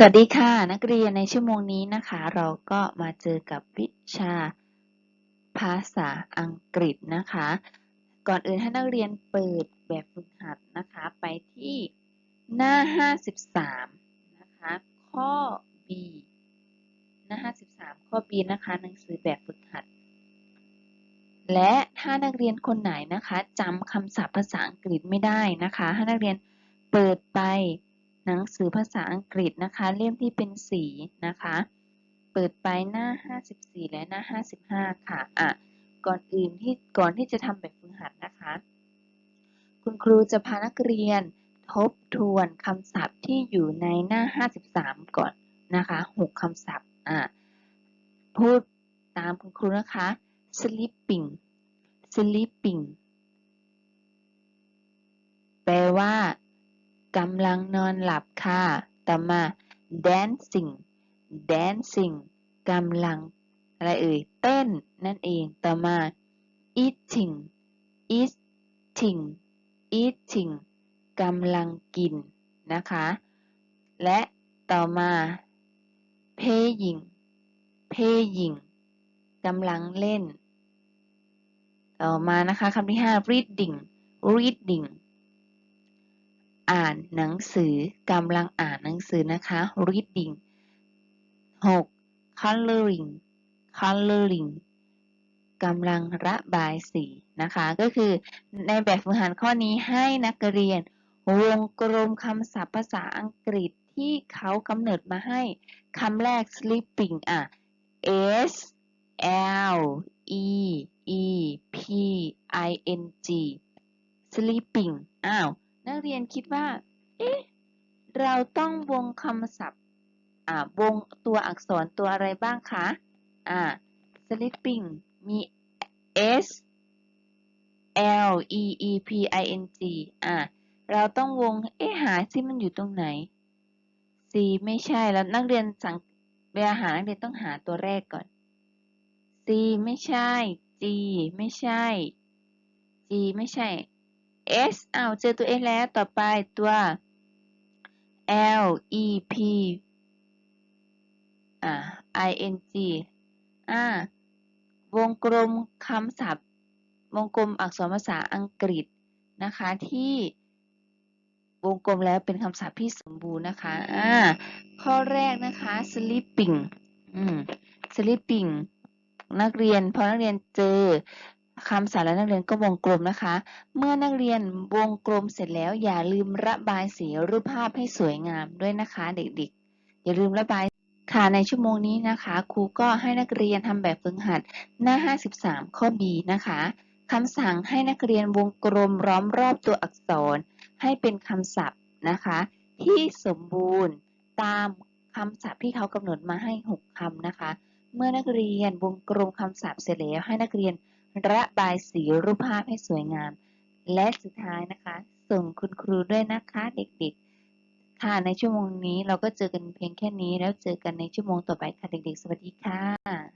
สวัสดีค่ะนักเรียนในชั่วโมงนี้นะคะ เราก็มาเจอกับวิชาภาษาอังกฤษนะคะ ก่อนอื่นให้นักเรียนเปิดแบบฝึกหัดนะคะ ไปที่หน้า 53 นะคะ ข้อ B หน้า 53 ข้อ B นะคะหนังสือแบบฝึกหัด และถ้านักเรียนคนไหนนะคะจำคำศัพท์ภาษาอังกฤษไม่ได้นะคะให้นักเรียนเปิดไป หนังสือภาษาอังกฤษนะคะ เล่มที่เป็นสีนะคะ เปิดไปหน้า 54 และหน้า 55 ค่ะอะก่อนอื่นที่ก่อนที่จะทำแบบฝึกหัดนะคะ คุณครูจะพานักเรียนทบทวนคำศัพท์ที่อยู่ในหน้า 53 ก่อนนะคะ6คำศัพท์อะพูดตามคุณครูนะคะ sleeping sleeping แปลว่า กำลังนอนหลับค่ะต่อมา dancing dancing กำลัง อะไรเอ่ย เต้น นั่นเอง ต่อมา eating eating eating กำลังกินนะคะ และต่อมา playing playing กำลังเล่น ต่อมานะคะคำที่ 5 reading reading อ่านหนังสือกำลังอ่านหนังสือนะคะ reading 6 coloring coloring กำลังระบายสีนะคะ ก็คือในแบบฝึกหัดข้อนี้ให้นักเรียน วงกลมคำศัพท์ภาษาอังกฤษที่เขากำเนิดมาให้คำแรก sleeping อะ S L E E P I N G sleeping อ้าว นักเรียนคิดว่า เอ๊ะ เราต้องวงคำศัพท์ อ่า วงตัวอักษรตัวอะไรบ้างคะ อ่า sleeping มี S L E E P I N G อ่า เราต้องวง เอ๊ะ หาซิมันอยู่ตรงไหน C ไม่ใช่ แล้วนักเรียนสังเวลาหานักเรียนต้องหาตัวแรกก่อน C ไม่ใช่ G ไม่ใช่ G ไม่ใช่ S อ้าวเจอตัว S แล้วต่อไปตัว L E P อ่า I N G อ่าวงกลมคำศัพท์ วงกลมอักษรภาษาอังกฤษนะคะที่วงกลมแล้วเป็นคำศัพท์ที่สมบูรณ์นะคะอ่าข้อแรกนะคะ sleeping อืม sleeping นักเรียนพอนักเรียนเจอ คำศัพท์แล้วนักเรียนก็วงกลมนะคะ เมื่อนักเรียนวงกลมเสร็จแล้วอย่าลืมระบายสีรูปภาพให้สวยงามด้วยนะคะเด็กๆ อย่าลืมระบายค่ะในชั่วโมงนี้นะคะครูก็ให้นักเรียนทำแบบฝึกหัดหน้า 53 ข้อ B นะคะคำสั่งให้นักเรียนวงกลมล้อมรอบตัวอักษร ให้เป็นคำศัพท์นะคะ ที่สมบูรณ์ตามคำศัพท์ที่เขากำหนดมาให้ 6คำนะคะ เมื่อนักเรียนวงกลมคำศัพท์เสร็จแล้วให้นักเรียน ระบายสีรูปภาพให้สวยงาม และสุดท้ายนะคะ ส่งคุณครูด้วยนะคะเด็กๆ ค่ะในชั่วโมงนี้เราก็เจอกันเพียงแค่นี้แล้วเจอกันในชั่วโมงต่อไปค่ะเด็กๆ สวัสดีค่ะ